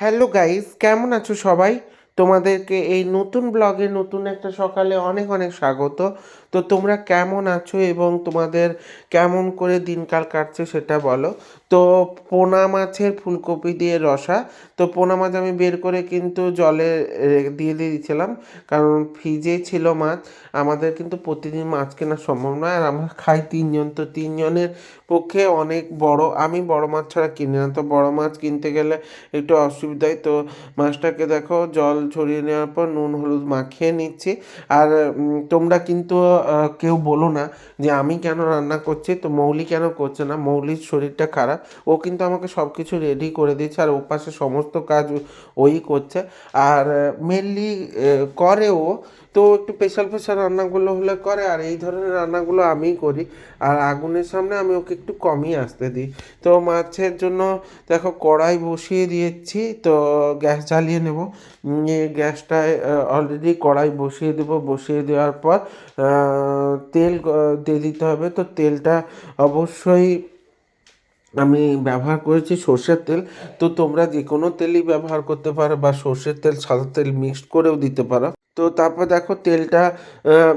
Hello guys কেমন আছো সবাই? তোমাদেরকে এই নতুন ব্লগে নতুন একটা সকালে অনেক অনেক স্বাগত। তো তোমরা কেমন আছো এবং তোমাদের কেমন করে দিনকাল কাটছে সেটা বলো। তো পোনা মাছের ফুলকপি দিয়ে রসা। তো পোনা মাছ আমি বের করে কিন্তু জলে দিয়ে দিয়েছিলাম। কারণ ফ্রিজে ছিল মাছ। আমাদের কিন্তু প্রতিদিন মাছ কেনা সম্ভব নয়। আর আমরা খাই তিনজন। তো তিনজনের পক্ষে অনেক বড়, আমি বড় মাছ ছাড়া কিনি না। তো বড় মাছ কিনতে গেলে একটু অসুবিধায় তো মাছটাকে দেখো জল ছড়িয়ে নেওয়ার পর নুন, হলুদ মাখিয়ে নিচ্ছি। আর তোমরা কিন্তু কেউ বলো না যে আমি কেন রান্না করছি, তো মৌলি কেন করছে না? মৌলির শরীরটা খারাপ। ও কিন্তু আমাকে সব কিছু রেডি করে দিয়েছে আর ওপাশে সমস্ত কাজ ওই করছে। আর মেনলি করে ও তো একটু প্রেশার স্পেশাল রান্নাগুলো হলে করে, আর এই ধরনের রান্নাগুলো আমিই করি। আর আগুনের সামনে আমি ওকে একটু কমই আসতে দিই। তো মাছের জন্য দেখো কড়াই বসিয়ে দিয়েছি, তো গ্যাস জ্বালিয়ে নেব। গ্যাসটায় অলরেডি কড়াই বসিয়ে দেব। বসিয়ে দেওয়ার পর তেল দিয়ে দিতে হবে। তো তেলটা অবশ্যই আমি ব্যবহার করেছি সর্ষের তেল। তো তোমরা যে কোনো তেলই ব্যবহার করতে পারো বা সর্ষের তেল, সাদা তেল মিক্সড করেও দিতে পারো। তো তারপর দেখো তেলটা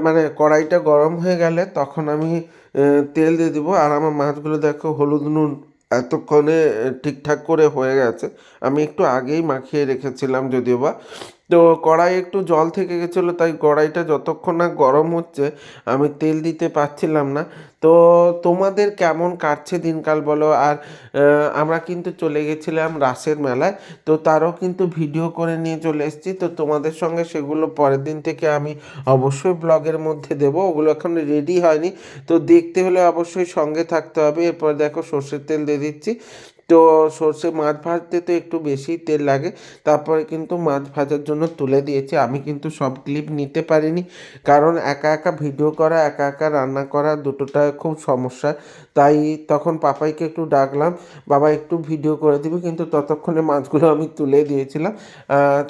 মানে কড়াইটা গরম হয়ে গেলে তখন আমি তেল দিয়ে দেবো। আর আমার মাছগুলো দেখো হলুদ নুন এতক্ষণে ঠিকঠাক করে হয়ে গেছে। আমি একটু আগেই মাখিয়ে রেখেছিলাম যদিও বা। তো কড়াই একটু জল থেকে গেছিল, তাই কড়াইটা যতক্ষণ না গরম হচ্ছে, আমি তেল দিতে পারছিলাম না। তো তোমাদের কেমন কাটছে দিনকাল বলো? আর আমরা কিন্তু চলে গেছিলাম রাসের মেলায়, তো তারও কিন্তু ভিডিও করে নিয়ে চলে এসেছি। তো তোমাদের সঙ্গে সেগুলো পরের দিন থেকে আমি অবশ্যই ব্লগের মধ্যে দেব, ওগুলো এখন রেডি হয়নি। তো দেখতে হলে অবশ্যই সঙ্গে থাকতে হবে। এরপর দেখো সর্ষের তেল দিয়ে দিচ্ছি। তো সর্ষে মাছ ভাজতে তো একটু বেশি তেল লাগে। তারপরে কিন্তু মাছ ভাজার জন্য তুলে দিয়েছি। আমি কিন্তু সব ক্লিপ নিতে পারিনি। কারণ একা একা ভিডিও করা, একা একা রান্না করা দুটোটা খুব সমস্যা। তাই তখন পাপাইকে একটু ডাকলাম, বাবা, একটু ভিডিও করে দিবে। কিন্তু ততক্ষণে মাছগুলো আমি তুলে দিয়েছিলাম।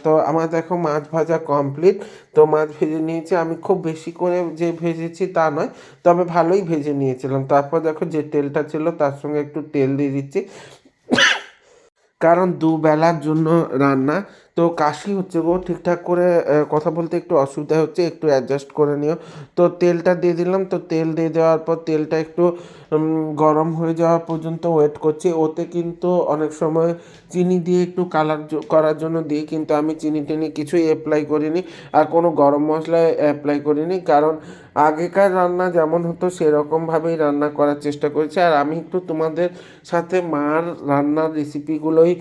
তো আমার দেখো মাছ ভাজা কমপ্লিট। তো মাছ ভেজে নিয়েছি। আমি খুব বেশি করে যে ভেজেছি তা নয়, তবে ভালোই ভেজে নিয়েছিলাম। তারপর দেখো যে তেলটা ছিল তার সঙ্গে একটু তেল দিয়ে দিচ্ছি। কারণ দুবেলার জন্য রান্না তো কাশি হচ্ছে গো, ঠিকঠাক করে কথা বলতে একটু অসুবিধা হচ্ছে, একটু অ্যাডজাস্ট করে নিও। তো তেলটা দিয়ে দিলাম, তো তেল দিয়ে দেওয়ার পর তেলটা একটু গরম হয়ে যাওয়া পর্যন্ত ওয়েট করছি। ওতে কিন্তু অনেক সময় চিনি দিয়ে একটু কালার করার জন্য দিই কিন্তু আমি চিনি টিনি কিছুই অ্যাপ্লাই করিনি, আর কোনো গরম মশলা অ্যাপ্লাই করিনি। কারণ আগেকার রান্না যেমন হতো, সেরকমভাবেই রান্না করার চেষ্টা করেছি। আর আমি একটু তোমাদের সাথে মার রান্নার রেসিপিগুলোই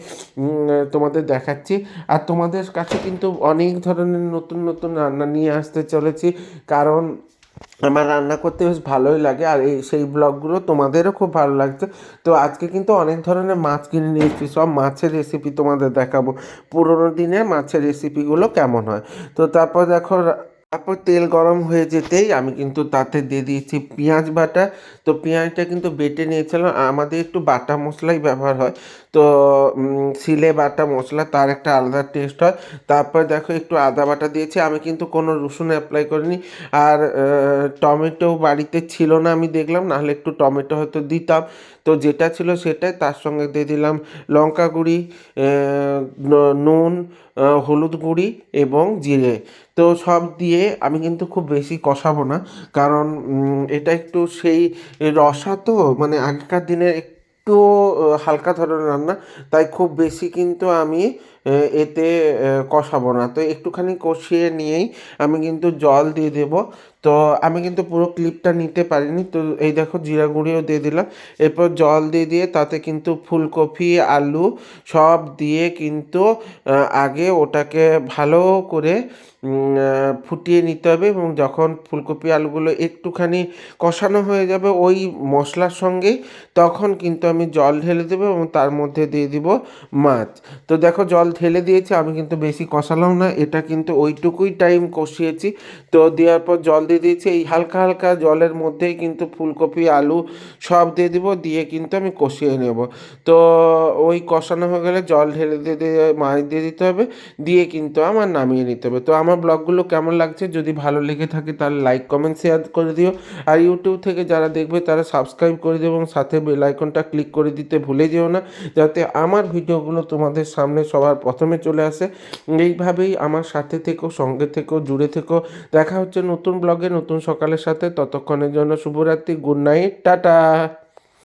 তোমাদের দেখাচ্ছি। আর তোমাদের কাছে কিন্তু অনেক ধরনের নতুন নতুন রান্না নিয়ে আসতে চলেছি। কারণ আমার রান্না করতে বেশ ভালোই লাগে আর এই, সেই ব্লগগুলো তোমাদেরও খুব ভালো লাগছে। তো আজকে কিন্তু অনেক ধরনের মাছ কিনে নিয়ে এসেছি। সব মাছের রেসিপি তোমাদের দেখাবো। পুরোনো দিনের মাছের রেসিপিগুলো কেমন হয়? তো তারপর দেখো তারপর তেল গরম হয়ে যেতেই আমি কিন্তু তাতে দিয়ে দিয়েছি পেঁয়াজ বাটা। তো পেঁয়াজটা কিন্তু বেটে নিয়েছিলাম। আমাদের একটু বাটা মশলাই ব্যবহার হয়। তো শিলে বাটা মশলা তার একটা আলাদা টেস্ট হয়। তারপর দেখো একটু আদা বাটা দিয়েছি। আমি কিন্তু কোনো রসুন অ্যাপ্লাই করিনি। আর টমেটো বাড়িতে ছিল না আমি দেখলাম। নাহলে একটু টমেটো হয়তো দিতাম। তো যেটা ছিল সেটাই, তার সঙ্গে দিয়ে দিলাম লঙ্কা গুঁড়ি নুন হলুদ গুঁড়ি এবং জিরে। তো সব দিয়ে আমি কিন্তু খুব বেশি কষাবো না, কারণ এটা একটু সেই রসা তো মানে আগেকার দিনের একটু হালকা ধরনের রান্না, তাই খুব বেশি কিন্তু আমি এতে কষাবো না। তো একটুখানি কষিয়ে নিয়েই আমি কিন্তু জল দিয়ে দেব। তো আমি কিন্তু পুরো ক্লিপটা নিতে পারিনি। তো এই দেখো জিরা গুঁড়িও দিয়ে দিলাম। এরপর জল দিয়ে দিয়ে তাতে কিন্তু ফুলকপি, আলু সব দিয়ে কিন্তু আগে ওটাকে ভালো করে ফুটিয়ে নিতে হবে এবং যখন ফুলকপি, আলুগুলো একটুখানি কষানো হয়ে যাবে ওই মশলার সঙ্গেই, তখন কিন্তু আমি জল ঢেলে দেবো এবং তার মধ্যে দিয়ে দিব মাছ। তো দেখো জল ঢেলে দিয়েছি, আমি কিন্তু বেশি কষালাম না, এটা কিন্তু ওইটুকুই টাইম কষিয়েছি। তো দেওয়ার পর জল দিয়ে দিয়েছি। এই হালকা হালকা জলের মধ্যেই কিন্তু ফুলকপি, আলু সব দিয়ে দিব, দিয়ে কিন্তু আমি কষিয়ে নেব। তো ওই কষানো হয়ে গেলে জল ঢেলে দিয়ে মাছ দিয়ে দিতে হবে, দিয়ে কিন্তু আমার নামিয়ে নিতে হবে। তো আমার ব্লগগুলো কেমন লাগছে? যদি ভালো লেগে থাকে তাহলে লাইক কমেন্ট শেয়ার করে দিও। আর ইউটিউব থেকে যারা দেখবে তারা সাবস্ক্রাইব করে দিও এবং সাথে বেল আইকনটা ক্লিক করে দিতে ভুলে যেও না, যাতে আমার ভিডিওগুলো তোমাদের সামনে সবার প্রথমে চলে আসে। এইভাবেই আমার সাথে থেকেও সঙ্গে থেকেও জুড়ে থেকেও দেখা হচ্ছে নতুন ব্লগে নতুন সকালের সাথে ততক্ষণের জন্য শুভরাত্রি গুড নাইট টাটা।